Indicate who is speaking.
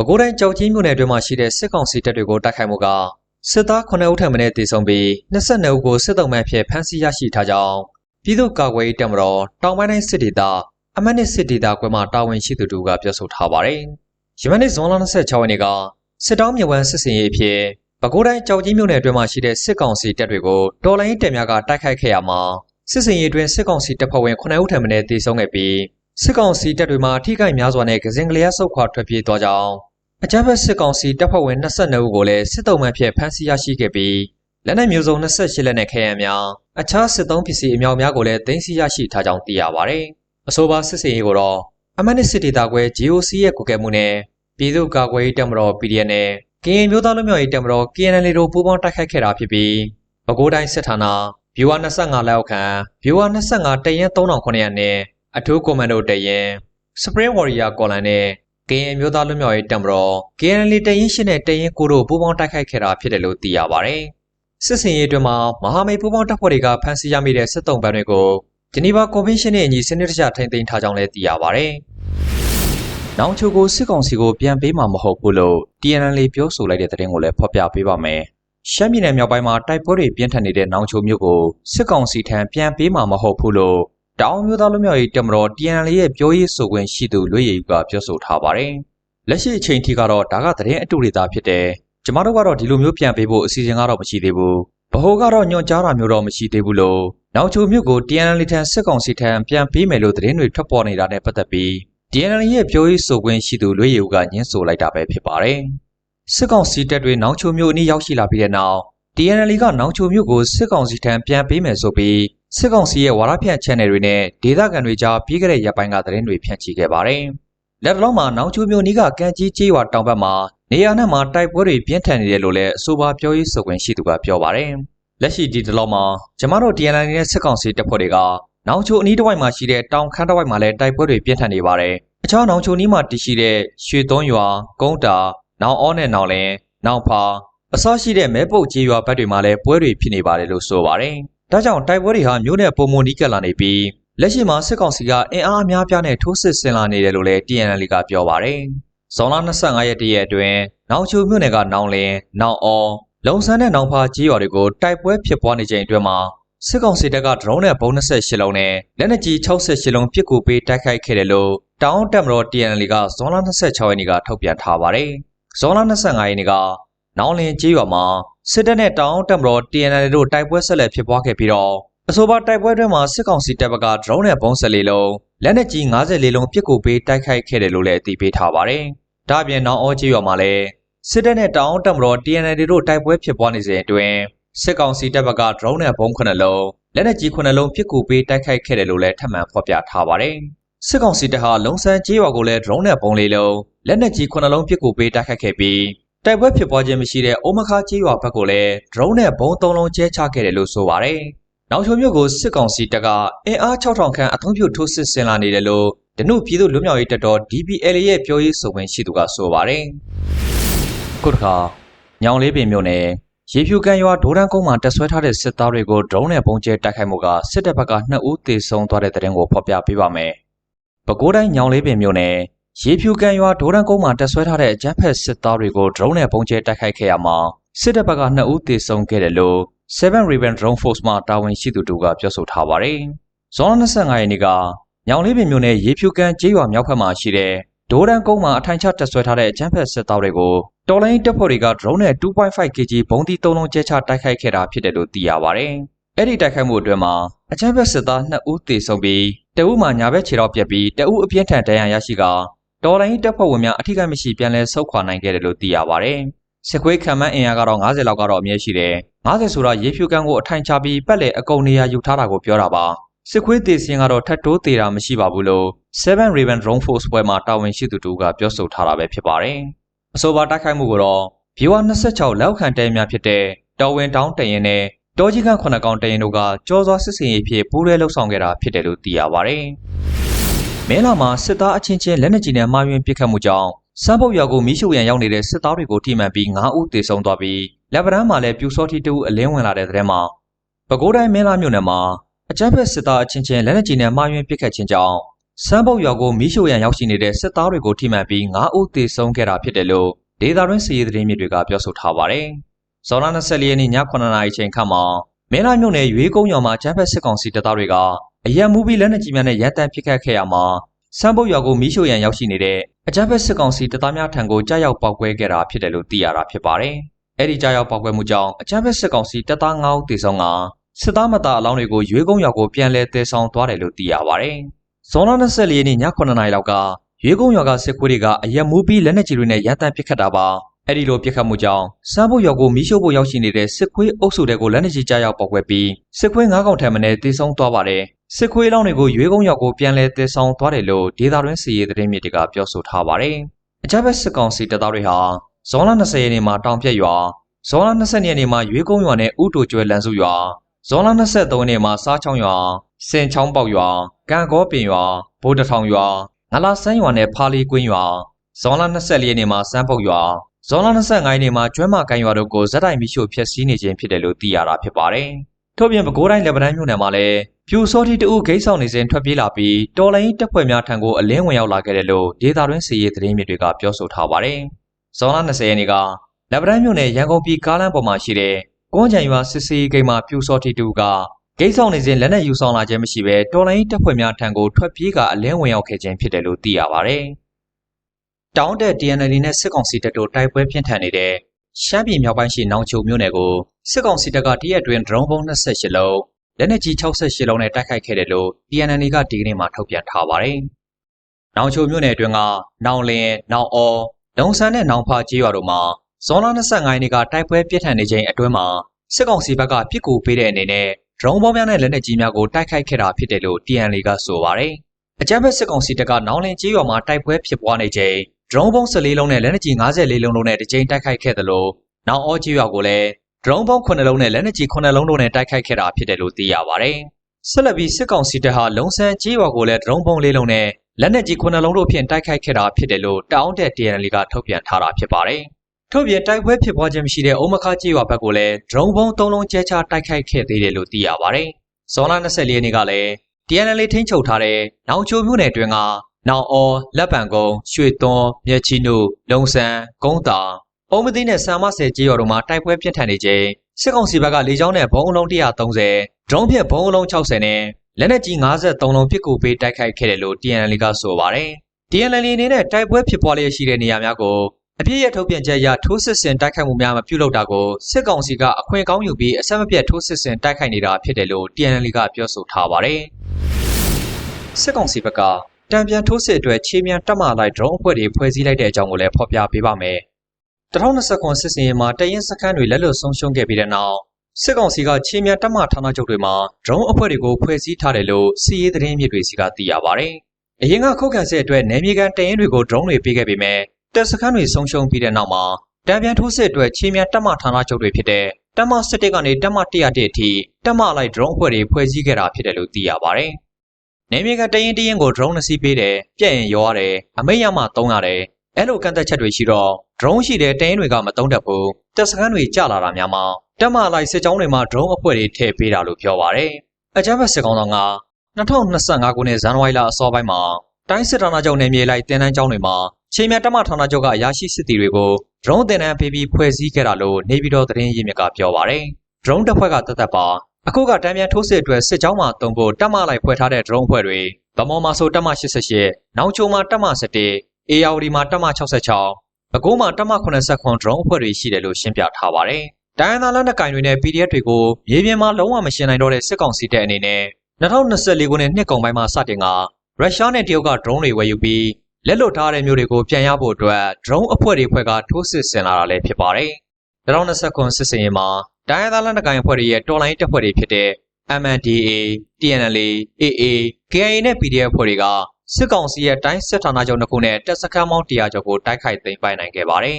Speaker 1: ပဲခူးတိုင်းကြောက်ကြီးမြို့နယ်အတွင်းမှာရှိတဲ့စစ်ကောင်စီတပ်တွေကိုတိုက်ခိုက်မှုကစစ်သား9ဦးထပ်မံတေဆုံးပြီး22ဦးကိုစစ်တုံးမှန်ဖြစ်ဖမ်းဆီးရရှိထားကြောင်းပြည်သူ့ကာကွယ်ရေးတပ်မတော်တောင်ပိုင်းတိုင်းစစ်ဒေသအမတ်နစ်စစ်ဒေသကွဲမှတာဝန်ရှိသူတို့ကပြောဆိုထားပါတယ်။ယမန်နေ့ဇွန်လ26ရက်နေ့ကစစ်တောင်းမြဝန်းစစ်စင်ရေးအဖြစ်ပဲခူးတိုင်းကြောက်ကြီးမြို့နယ်အတွင်းမှာရှိတဲ့စစ်ကောင်စီတပ်တွေကိုတော်လိုင်းတပ်များကတိုက်ခိုက်ခဲ့ရမှာစစ်စင်ရေးအတွင်းစစ်ကောင်စီတပ်ဖွဲ့ဝင်9ဦးထပ်မံတေဆုံးခဲ့ပြီးစစ်ကောင်စီတပ်တွေမှာထိခိုက်များစွာနဲ့ကစင်ကလေးဆုတ်ခွာထွက်ပြေးသွားကြောင်း အကြမ်းဖက်စစ်ကောင်စီတပ်ဖွဲ့ဝင်22ဦးကိုလည်းစစ်တုံးမှန်ဖြစ်ဖမ်းဆီးရရှိခဲ့ပြီးလက်နက်မျိုးစုံ28လက်နဲ့ခဲယံများအခြားစစ်သုံးပစ္စည်းအများအများကိုလည်းတင်စီရရှိထားကြောင်းသိရပါတယ်။အဆိုပါစစ်စင်ရေးကိုတော့အမနစ်စစ်ဒေတာခွဲ GOC ရဲ့ကုကဲမှုနဲ့ပြည်သူ့ကာကွယ်ရေးတပ်မတော် PDF နဲ့ကရင်မျိုးသားလူမျိုးရေးတပ်မတော် KNL တို့ပူးပေါင်းတိုက်ခိုက်ခဲ့တာဖြစ်ပြီးပဲခူးတိုင်းစစ်ဌာနဗျူဟာ25လက်အောက်ခံဗျူဟာ25တရင်3900နဲ့အထူးကွန်မန်ဒိုတရင် Spring Warrior ကော်လန်နဲ့ ကရင်မျိုးသားလူမျိုးရေးတပ်မတော် KNL တရင်ရှင်းနဲ့တရင်ကိုတို့ပူးပေါင်းတိုက်ခိုက်ခဲ့တာဖြစ်တယ်လို့သိရပါတယ်။စစ်စင်ရေးအတွင်းမှာမဟာမိတ်ပူးပေါင်းတပ်ဖွဲ့တွေကဖမ်းဆီးရမိတဲ့စစ်တုံးပန်းတွေကိုဂျနီဗာကွန်ဗင်းရှင်းနဲ့အညီစနစ်တကျထိန်းသိမ်းထားကြောင်းလည်းသိရပါတယ်။နောင်ချိုကိုစစ်ကောင်စီကိုပြန်ပေးမှာမဟုတ်ဘူးလို့ TNL ပြောဆိုလိုက်တဲ့သတင်းကိုလည်းဖော်ပြပေးပါမယ်။ရှမ်းပြည်နယ်မြောက်ပိုင်းမှာတိုက်ပွဲတွေပြင်းထန်နေတဲ့နောင်ချိုမြို့ကိုစစ်ကောင်စီထံပြန်ပေးမှာမဟုတ်ဘူးလို့ တောင်မျိုးသားလူမျိုးရေးတပ်မတော် TNL ရဲ့ပြောရေးဆိုခွင့်ရှိသူလွေရည်ကပြောဆိုထားပါတယ်။လက်ရှိအချိန်ထိကတော့ဒါကသတင်းအတူတွေသာဖြစ်တယ်။ကျမတို့ကတော့ဒီလိုမျိုးပြန်ပေးဖို့အစီအစဉ်ကတော့မရှိသေးဘူး။ဗဟိုကတော့ညွှန်ကြားတာမျိုးတော့မရှိသေးဘူးလို့နောက်ချိုမြို့ကို TNL ထံစစ်ကောင်စီထံပြန်ပေးမယ်လို့သတင်းတွေထွက်ပေါ်နေတာနဲ့ပတ်သက်ပြီး TNL ရဲ့ပြောရေးဆိုခွင့်ရှိသူလွေရည်ကညှင်းဆိုလိုက်တာပဲဖြစ်ပါတယ်။စစ်ကောင်စီတပ်တွေနောက်ချိုမြို့အနီးရောက်ရှိလာပြီးတဲ့နောက် TNL ကနောက်ချိုမြို့ကိုစစ်ကောင်စီထံပြန်ပေးမယ်ဆိုပြီး စစ်ကောင်စီရဲ့ဝါရဖြန့် channel တွေနဲ့ဒေသခံတွေကြားပြီးခဲ့တဲ့ရက်ပိုင်းကသတင်းတွေဖြန့်ချိခဲ့ပါတယ်။လက်တလုံးမှာနောက်ချိုမြို့နီးကကံကြီးကျေးရွာတောင်ဘက်မှာနေရာနဲ့မှာတိုက်ပွဲတွေပြင်းထန်နေတယ်လို့လည်းအဆိုပါပြောရေးဆိုခွင့်ရှိသူကပြောပါတယ်။လက်ရှိဒီတလုံးမှာကျမတို့ TNL နဲ့စစ်ကောင်စီတပ်ဖွဲ့တွေကနောက်ချိုအနီးတစ်ဝိုက်မှာရှိတဲ့တောင်ခမ်းတစ်ဝိုက်မှာလည်းတိုက်ပွဲတွေပြင်းထန်နေပါတယ်။အခြားနောက်ချိုနီးမှာတည်ရှိတဲ့ရွှေသွန်းရွာ၊ကုန်းတာ၊နောင်အောနဲ့နောင်လင်း၊နောင်ဖာအစရှိတဲ့မဲပုတ်ကျေးရွာဘက်တွေမှာလည်းပွဲတွေဖြစ်နေပါတယ်လို့ဆိုပါတယ်။ ဒါကြောင့်တိုက်ပွဲတွေဟာမြို့နယ်ပုံမနီးကပ်လာနေပြီးလက်ရှိမှာစစ်ကောင်စီကအင်အားအများပြားနဲ့ထိုးစစ်ဆင်လာနေတယ်လို့လည်း TNL ကပြောပါတယ်။ဇွန်လ25ရက်တရက်အတွင်းနောင်ချိုမြို့နယ်ကနောင်လင်း၊နောင်အောလုံဆန်းနဲ့နောင်ဖာကြီးရွာတွေကိုတိုက်ပွဲဖြစ်ပွားနေချိန်အတွင်းမှာစစ်ကောင်စီတပ်ကဒရုန်းနဲ့ဘုံ28လုံးနဲ့လက်နက်ကြီး68လုံးပစ်ကူပေးတိုက်ခိုက်ခဲ့တယ်လို့တောင်တက်မတော် TNL ကဇွန်လ26ရက်နေ့ကထုတ်ပြန်ထားပါတယ်။ဇွန်လ25ရက်နေ့ကနောင်လင်ကြီးရွာမှာ စစ်တပ်နဲ့တောင်တက်မတော် TNL တို့တိုက်ပွဲဆက်လက်ဖြစ်ပွားခဲ့ပြီးတော့အဆိုပါတိုက်ပွဲတွင်မှာစစ်ကောင်စီတပ်ဘက်ကဒရုန်းနဲ့ဘုံ14လုံးလက်နက်ကြီး54လုံးပစ်ကူပေးတိုက်ခိုက်ခဲ့တယ်လို့လည်းအသိပေးထားပါတယ်။ဒါ့အပြင်နောင်အောကြီးရွာမှာလည်းစစ်တပ်နဲ့တောင်တက်မတော် TNL တို့တိုက်ပွဲဖြစ်ပွားနေစဉ်အတွင်းစစ်ကောင်စီတပ်ဘက်ကဒရုန်းနဲ့ဘုံ9လုံးလက်နက်ကြီး9လုံးပစ်ကူပေးတိုက်ခိုက်ခဲ့တယ်လို့လည်းထပ်မံဖော်ပြထားပါတယ်။စစ်ကောင်စီတပ်ဟာလုံဆန်းကြီးရွာကိုလည်းဒရုန်းနဲ့ဘုံလေးလုံးလက်နက်ကြီး9လုံးပစ်ကူပေးတိုက်ခိုက်ခဲ့ပြီး တိုက်ပွဲဖြစ်ပွားခြင်းမရှိတဲ့အိုမခါကြီးရွာဘက်ကိုလည်းဒရုန်းနဲ့ဘုံ3လုံးကျဲချခဲ့တယ်လို့ဆိုပါတယ်။နောက်ချိုမြို့ကိုစစ်ကောင်စီတပ်ကအင်အား6000ခန့်အသုံးပြုထိုးစစ်ဆင်လာနေတယ်လို့ဒနုပြည်သူ့လူမျိုးရေးတပ်တော် DPL ရဲ့ပြောရေးဆိုခွင့်ရှိသူကဆိုပါတယ်။ခုတစ်ခါညောင်လေးပင်မြို့နယ်ရေဖြူကန်ရွာဒိုးတန်းကုန်းမှာတက်ဆွဲထားတဲ့စစ်သားတွေကိုဒရုန်းနဲ့ပုံကျဲတိုက်ခိုက်မှုကစစ်တပ်ဘက်က2ဦးသေဆုံးသွားတဲ့တဲ့တင်ကိုဖော်ပြပေးပါမယ်။ပဲခူးတိုင်းညောင်လေးပင်မြို့နယ် ရေဖြူကန်ရွာဒိုးတန်းကုန်းမှာတက်ဆွဲထားတဲ့အကြမ်းဖက်စစ်သားတွေကိုဒရုန်းနဲ့ပုံကျဲတိုက်ခိုက်ခဲ့ရမှာစစ်တပ်ဘက်က2ဦးသေဆုံးခဲ့တယ်လို့7 Raven Drone Force မှတာဝန်ရှိသူတို့ကပြောဆိုထားပါတယ်။ဇွန်လ25ရက်နေ့ကညောင်လေးပင်မြို့နယ်ရေဖြူကန်ကျေးရွာမြောက်ဘက်မှာရှိတဲ့ဒိုးတန်းကုန်းမှာအထိုင်ချတက်ဆွဲထားတဲ့အကြမ်းဖက်စစ်သားတွေကိုတော်လိုင်းတပ်ဖွဲ့တွေက drone နဲ့ 2.5 kg ဘုံးသီး၃လုံးကျဲချတိုက်ခိုက်ခဲ့တာဖြစ်တယ်လို့သိရပါတယ်။အဲ့ဒီတိုက်ခိုက်မှုအတွင်းမှာအကြမ်းဖက်စစ်သား2ဦးသေဆုံးပြီးတအုပ်မှာညာဘက်ခြေတော်ပြက်ပြီးတအုပ်အပြင်းထန်ဒဏ်ရာရရှိက တော်လိုင်းတပ်ဖွဲ့ဝင်များအထိကိမရှိပြန်လဲဆုတ်ခွာနိုင်ခဲ့တယ်လို့သိရပါတယ်။စစ်ခွေးခံမှန်းအင်အားကတော့90လောက်ကတော့အမြဲရှိတယ်။90ဆိုတာရေဖြူကန်ကိုအထိုင်ချပြီးပတ်လေအကုန်နေရာယူထားတာကိုပြောတာပါ။စစ်ခွေးသေးစင်းကတော့ထတ်တိုးသေးတာမရှိပါဘူးလို့7 Raven Drone Force ဘွဲမှာတာဝန်ရှိသူတို့ကပြောဆိုထားတာပဲဖြစ်ပါတယ်။အဆိုပါတိုက်ခိုက်မှုကိုတော့ Viewer 26လောက်ခံတဲများဖြစ်တဲ့တော်ဝင်တောင်းတရင်နဲ့တောကြီးခန့်ခုနှစ်ကောင်တရင်တို့ကကြောစွာစစ်စင်ရေးဖြစ်ပူးရဲလှုပ်ဆောင်ခဲ့တာဖြစ်တယ်လို့သိရပါတယ်။ မဲလာမှာစစ်သားအချင်းချင်းလက်နက်ကြီးနဲ့မှားယွင်းပစ်ခတ်မှုကြောင့်စမ်းပုတ်ရွာကိုမီးရှို့ရန်ရောက်နေတဲ့စစ်သားတွေကိုထိမှန်ပြီး9ဦးသေဆုံးသွားပြီးလက်ဗရန်မှာလည်းပြူစောထီတူအလင်းဝင်လာတဲ့တဲ့မှာပဲခူးတိုင်းမင်းလာမြို့နယ်မှာအကြမ်းဖက်စစ်သားအချင်းချင်းလက်နက်ကြီးနဲ့မှားယွင်းပစ်ခတ်ခြင်းကြောင့်စမ်းပုတ်ရွာကိုမီးရှို့ရန်ရောက်ရှိနေတဲ့စစ်သားတွေကိုထိမှန်ပြီး9ဦးသေဆုံးခဲ့တာဖြစ်တယ်လို့ဒေသတွင်းစီရေးသတင်းမြစ်တွေကပြောဆိုထားပါတယ်။ဇော်လ24ရက်နေ့ည9:00နာရီချိန်ခန့်မှာမင်းလာမြို့နယ်ရွေးကုန်းရွာမှာကျန်းဖက်စစ်ကောင်စီတပ်သားတွေက အရက်မူပြီးလက်နက်ကြီးများနဲ့ရန်တမ်းပစ်ခတ်ခဲ့ရမှာစမ်းပုတ်ရွာကိုမီးရှို့ရန်ရောက်ရှိနေတဲ့အကြမ်းဖက်စစ်ကောင်စီတပ်သားများထံကိုကြားရောက်ပောက်ကွဲခဲ့တာဖြစ်တယ်လို့သိရတာဖြစ်ပါတယ်။အဲ့ဒီကြားရောက်ပောက်ကွဲမှုကြောင့်အကြမ်းဖက်စစ်ကောင်စီတပ်သား9ဦးသေဆုံးကစစ်သားမသားအလောင်းတွေကိုရွေးကုန်းရွာကိုပြန်လည်တည်ဆောင်သွားတယ်လို့သိရပါတယ်။ဇွန်လ24ရက်နေ့ည9:00နာရီလောက်ကရွေးကုန်းရွာကစစ်ခွေးတွေကအရက်မူပြီးလက်နက်ကြီးတွေနဲ့ရန်တမ်းပစ်ခတ်တာပါ။အဲ့ဒီလိုပြစ်ခတ်မှုကြောင့်စမ်းဖို့ရွာကိုမီးရှို့ဖို့ရောက်ရှိနေတဲ့စစ်ခွေးအုပ်စုတွေကိုလက်နက်ကြီးကြားရောက်ပောက်ကွဲပြီးစစ်ခွေး9កောင်ထံမှနဲ့တေဆုံးသွားပါတယ် စစ်ခွေးလောင်းတွေကိုရွေးကုန်းရောက်ကိုပြန်လဲတည်ဆောင်သွားတယ်လို့ဒေတာတွင်းစီရေးသတင်းမြစ်တွေကပြောဆိုထားပါတယ်။အကြမ်းဖက်စစ်ကောင်စီတပ်သားတွေဟာဇွန်လ20ရက်နေ့မှာတောင်ပြက်ရွာဇွန်လ20ရက်နေ့မှာရွေးကုန်းရွာနဲ့ဥတိုကျွဲလန်စုရွာဇွန်လ23ရက်နေ့မှာစားချောင်းရွာစင်ချောင်းပေါက်ရွာကံကောပင်ရွာဗိုလ်တထောင်ရွာငလာဆန်းရွာနဲ့ဖာလီကွင်းရွာဇွန်လ24ရက်နေ့မှာစမ်းပုတ်ရွာဇွန်လ25ရက်နေ့မှာကျွဲမကန်ရွာတို့ကိုဇက်တိုင်မီရှို့ဖျက်ဆီးနေခြင်းဖြစ်တယ်လို့သိရတာဖြစ်ပါတယ်။ ထို့ပြင်ပဲခူးတိုင်းလက်ပံမြို့နယ်မှာလည်းပြူစောတိတူဂိတ်ဆောင်နေစဉ်ထွက်ပြေးလာပြီးတော်လိုင်းတပ်ဖွဲ့များထံကိုအလင်းဝင်ရောက်လာခဲ့တယ်လို့ဒေသတွင်းစီရေးသတင်းမြစ်တွေကပြောဆိုထားပါတယ်။ဇွန်လ20ရက်နေ့ကလက်ပံမြို့နယ်ရန်ကုန်ပြည်ကားလမ်းပေါ်မှာရှိတဲ့ကွန်းချံရွာစစ်စေးဂိတ်မှာပြူစောတိတူကဂိတ်ဆောင်နေစဉ်လက်နက်ယူဆောင်လာခြင်းမရှိဘဲတော်လိုင်းတပ်ဖွဲ့များထံကိုထွက်ပြေးကအလင်းဝင်ရောက်ခဲ့ခြင်းဖြစ်တယ်လို့သိရပါတယ်။တောင်းတက် TNL နဲ့စစ်ကောင်စီတပ်တို့တိုက်ပွဲပြင်းထန်နေတဲ့ ရှမ်းပြည်မြောက်ပိုင်းရှိနောင်ချိုမြို့နယ်ကိုစစ်ကောင်စီတပ်ကတရက်တွင်ဒရုန်းဘုံ28လုံးလက်နက်ကြီး68လုံးနဲ့တိုက်ခိုက်ခဲ့တယ်လို့ TNL ကဒီကနေ့မှထုတ်ပြန်ထားပါတယ်။နောင်ချိုမြို့နယ်အတွင်းကနောင်လင်း၊နောင်အော်၊လုံဆန်းနဲ့နောင်ဖာကျေးရွာတို့မှာဇွန်လ25ရက်နေ့ကတိုက်ပွဲပြင်းထန်နေချိန်အတွင်းမှာစစ်ကောင်စီဘက်ကပြစ်ကူပေးတဲ့အနေနဲ့ဒရုန်းဘောများနဲ့လက်နက်ကြီးများကိုတိုက်ခိုက်ခဲ့တာဖြစ်တယ်လို့ TNL ကဆိုပါတယ်။အကြမ်းဖက်စစ်ကောင်စီတပ်ကနောင်လင်းကျေးရွာမှာတိုက်ပွဲဖြစ်ပွားနေချိန် ဒရုန်းဘုံ14လုံးနဲ့လက်နက်ကြီး54လုံးလုံးနဲ့တစ်ကြိမ်တိုက်ခိုက်ခဲ့တယ်လို့နောင်အော်ကျေးရွာကိုလည်းဒရုန်းဘုံ9လုံးနဲ့လက်နက်ကြီး9လုံးတို့နဲ့တိုက်ခိုက်ခဲ့တာဖြစ်တယ်လို့သိရပါတယ်။ဆက်လက်ပြီးစစ်ကောင်စီတပ်ဟာလုံဆန်းကျေးရွာကိုလည်းဒရုန်းဘုံ၄လုံးနဲ့လက်နက်ကြီး9လုံးတို့ဖြင့်တိုက်ခိုက်ခဲ့တာဖြစ်တယ်လို့တောင်းတဲ့ TNL ကထုတ်ပြန်ထားတာဖြစ်ပါတယ်။ထို့ပြင်တိုက်ပွဲဖြစ်ပွားခြင်းမရှိတဲ့အုံမခကျေးရွာဘက်ကိုလည်းဒရုန်းဘုံ3လုံးကျဲချတိုက်ခိုက်ခဲ့သေးတယ်လို့သိရပါတယ်။ဇွန်လ24ရက်နေ့ကလည်း TNL ထိန်းချုပ်ထားတဲ့နောင်ချိုမြို့နယ်တွင်က နောင်အော်လက်ပံကုန်းရွှေသွန်းမြက်ချီနုလုံဆန်းကုန်းတာအုံမသိနဲ့ဆမ်မဆယ်ကြေးရွာတို့မှာတိုက်ပွဲပြင်းထန်နေချိန်စစ်ကောင်စီဘက်ကလေကြောင်းနဲ့ဘုံအလုံး130ဒရုန်းဖြင့်ဘုံအလုံး60နဲ့လက်နက်ကြီး53လုံးပစ်ကူပေးတိုက်ခိုက်ခဲ့တယ်လို့ TNL ကဆိုပါတယ်။ TNL အနေနဲ့တိုက်ပွဲဖြစ်ပွားလျက်ရှိတဲ့နေရာများကိုအပြည့်ရထုတ်ပြန်ချက်အရထိုးစစ်ဆင်တိုက်ခိုက်မှုများမပြုလုပ်တာကိုစစ်ကောင်စီကအခွင့်ကောင်းယူပြီးအဆက်မပြတ်ထိုးစစ်ဆင်တိုက်ခိုက်နေတာဖြစ်တယ်လို့ TNL ကပြောဆိုထားပါတယ်။စစ်ကောင်စီဘက်က တံပြန်ထိုးစစ်အတွက်ခြေမြန်တက်မှလိုက်ဒရုန်းအဖွဲ့တွေဖွဲ့စည်းလိုက်တဲ့အကြောင်းကိုလည်းဖော်ပြပေးပါမယ်။2029စစ်စင်ရေးမှာတရင်စခန်းတွေလက်လွတ်ဆုံးရှုံးခဲ့ပြီးတဲ့နောက်စစ်ကောင်စီကခြေမြန်တက်မှဌာနချုပ်တွေမှာဒရုန်းအဖွဲ့တွေကိုဖွဲ့စည်းထားတယ်လို့စီးရေးသတင်းမြစ်တွေစီကသိရပါဗျ။အရင်ကခုတ်ကန်စစ်အတွက်နယ်မြေကန်တရင်တွေကိုဒရုန်းတွေပေးခဲ့ပေမဲ့တပ်စခန်းတွေဆုံးရှုံးပြီးတဲ့နောက်မှာတံပြန်ထိုးစစ်အတွက်ခြေမြန်တက်မှဌာနချုပ်တွေဖြစ်တဲ့တက်မစစ်တက်ကနေတက်မ101အထိတက်မလိုက်ဒရုန်းအဖွဲ့တွေဖွဲ့စည်းခဲ့တာဖြစ်တယ်လို့သိရပါဗျ။ နေမြေကတရင်တရင်ကို drone နှစီးပေးတယ်ပြက်ရင်ရောရတယ်အမိတ်ရမှသုံးရတယ်အဲ့လိုကန့်သက်ချက်တွေရှိတော့ drone ရှိတဲ့တရင်တွေကမသုံးတတ်ဘူးတက်စခန်းတွေကျလာတာများမှာတက်မလိုက်စစ်ကြောင်းတွေမှာ drone အဖွဲ့တွေထည့်ပေးတာလို့ပြောပါတယ်အကြမ်းဖက်စစ်ကောင်တော်က2025ခုနှစ်ဇန်နဝါရီလအစောပိုင်းမှာတိုင်းစစ်ဌာနချုပ်နယ်မြေလိုက်တင်တန်းကျောင်းတွေမှာချိန်မြတ်တမဌာနချုပ်ကအရာရှိစစ်တီတွေကို drone တင်တန်းပေးပြီးဖွဲ့စည်းခဲ့တာလို့နေပြည်တော်သတင်းရင်းမြစ်ကပြောပါတယ် drone တပ်ဖွဲ့ကတသက်ပါ အခုကတံပြန်ထိုးစစ်အတွက်စစ်ကြောင်းမှာတုံဖို့တက်မလိုက်ဖွဲ့ထားတဲ့ drone ဖွဲ့တွေဗမော်မှာဆိုတက်မ88နောင်ချုံမှာတက်မ17အေယာဝတီမှာတက်မ66ပဲခူးမှာတက်မ89 drone ဖွဲ့တွေရှိတယ်လို့ရှင်းပြထားပါတယ်။တိုင်းသားလက်နက်ကင်တွေနဲ့ PDF တွေကိုမြေပြင်မှာလုံးဝမရှင်းနိုင်တော့တဲ့စစ်ကောင်စီတပ်အနေနဲ့2024ခုနှစ်နှစ်ကုန်ပိုင်းမှာစတင်ကရုရှားနဲ့တရုတ်က drone တွေဝယ်ယူပြီးလက်လွတ်ထားတဲ့မျိုးတွေကိုပြန်ရဖို့အတွက် drone အဖွဲ့တွေဖွဲ့ကထိုးစစ်ဆင်လာတာလည်းဖြစ်ပါတယ်။2029စစ်စင်ရင်မှာ တိုင်းရင်းသားလက်နက်ကိုင်အဖွဲ့တွေရဲ့တော်လိုင်းတပ်ဖွဲ့တွေဖြစ်တဲ့ MNDAA, TNLA, AA, KIA နဲ့ PDF အဖွဲ့တွေကစစ်ကောင်စီရဲ့တိုင်းစစ်ဌာနချုပ်နှစ်ခုနဲ့တပ်စခန်းပေါင်း100ကျော်ကိုတိုက်ခိုက်သိမ်းပိုက်နိုင်ခဲ့ပါတယ်